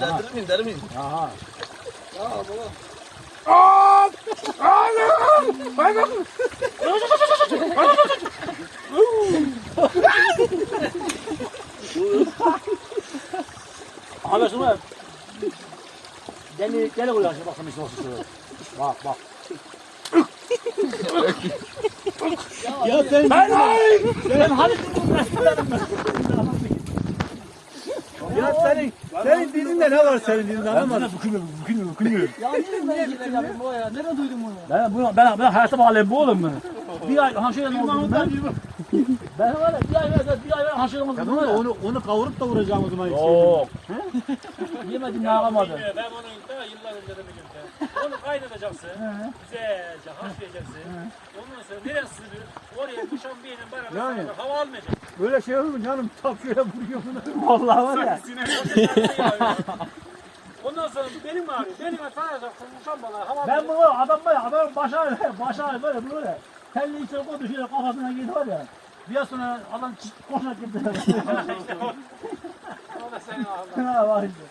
Derir miyim derir miyim? Aha. Abi şuna Deli deli oluyor şimdi bakın işte olsun şöyle. Bak bak. Ya sen Ben ay! Ben hadi ya senin senin dizinde ne var senin dizinde Ben anlamadım. bana bükülüyor, bükülüyor, bükülüyor. Ya niye ben şeyler yapayım o ya? Nereden duydun bunu? Ben bunu ben ben hayata bağlayayım bu oğlum ben. Bir ay ne oldu ben? Ben var ya bir ay versen bir ay ver. Ya bunu onu onu kavurup da vuracağım o zaman. Yok. Yemedim ne alamadım. Ben onu daha yıllar önce de biliyorum. Onu kaynatacaksın. Güzelce haşlayacaksın. Ondan sonra neresi sığdır? Oraya kuşan bir yerin bana Yani. yani. hava almayacak. Böyle şey olur mu canım? Tap şöyle vuruyor bunu. Vallahi var ya. Ondan sonra benim abi, benim tarayacaksın kuşan bana hava Ben bunu adam var ya adam başa başa böyle böyle. Telli içine koydu şöyle kafasına var ya. Biraz sonra adam koşarak gitti. O da senin ağzına. Ha var işte.